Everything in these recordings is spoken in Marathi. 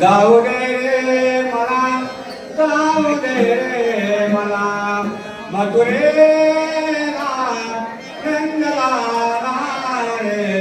जाऊ गे रे मला जाऊ दे रे मला. मधुरे रंगला रे.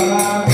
Salam.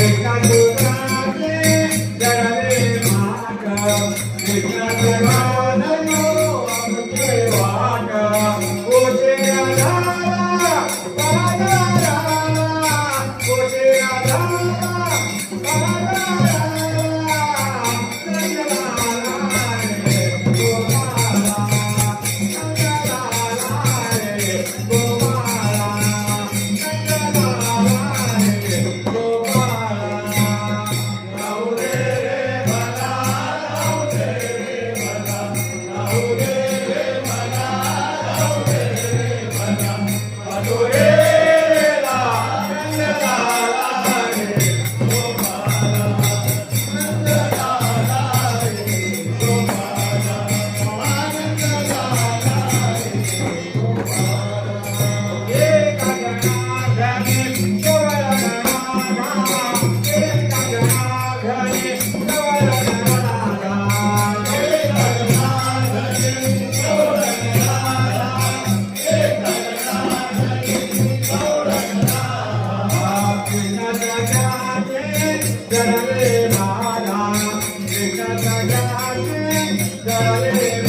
காலே